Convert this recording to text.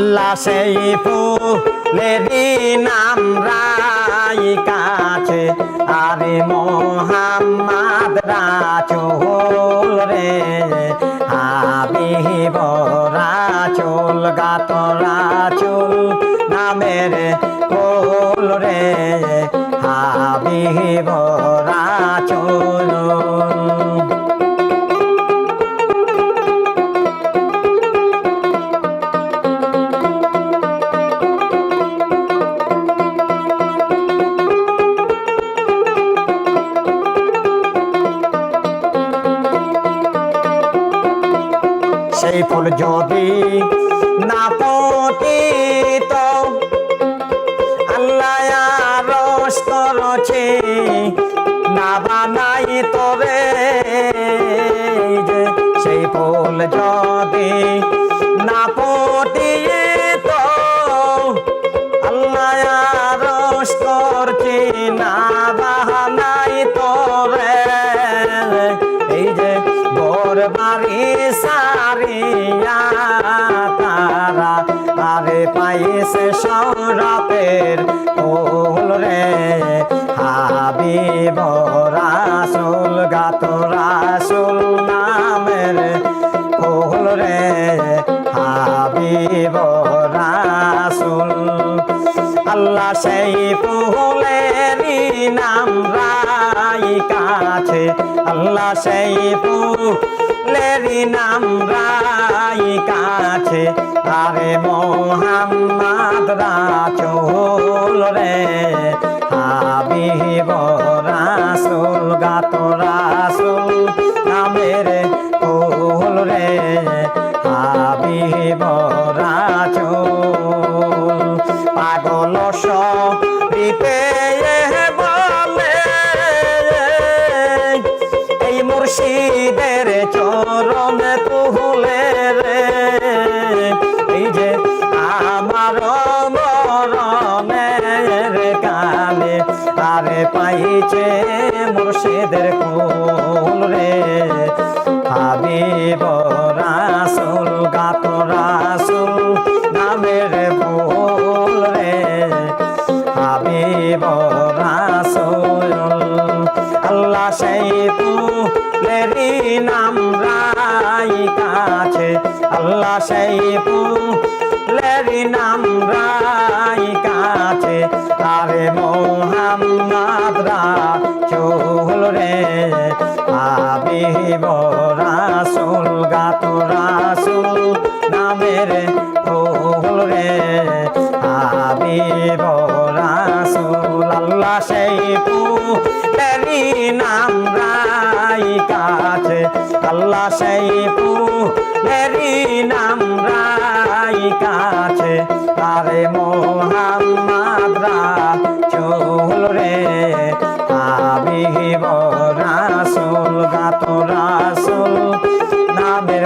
আল্লাহ সেই ফুলেরই নাম রাই কাছে। আরে মোহাম্মদ রাচুল রে হাবিব রাচুল গাত রাচুল নামের ফুল রে হাবিব রাচুল সেই ফুল যদি না পতিত, আল্লাহ রস করছে না বানাই তবে সেই ফুল যদি না পতিত, আল্লাহ রস করছে না বাহানাই তরে এই যে বর বাড়ি সারিয়া আরে পাইছে সৌরপের ফুল রে। হাবিব রাসুল গাত রাসুল নামের ফুল রে। হাবিব রাসুল, আল্লাহ সেই ফুলেরই নাম রাই কাছে। আল্লাহ সেই ফুলেরই নাম রাই কাছে। আরে মোহাম্মদ রাচুল রে হাবিব রাসুল গাত রাসুল নামের ফুল রে হাবিব রাচুল পাগল সরিতে আরে পাইছে মুর্শিদের কুল রে। হাবিব রাসুল, গাত রাসুল নামের ফুল রে। হাবিব রাসুল, আল্লাহ সেই ফুলেরই নাম রাই কাছে। আল্লাহ সেই ফুলেরই নাম রাই হাবিব রাসুল গাত রাসুল নামের ফুল রে। হাবিব রাসুল, আল্লাহ সেই ফুলেরই নাম রাই কাছে। আল্লাহ সেই ফুলেরই নাম রাই কাছে। আরে মোহাম্মদ রাচুল রে হাবিব রাসুল গাত রাসুল। নামের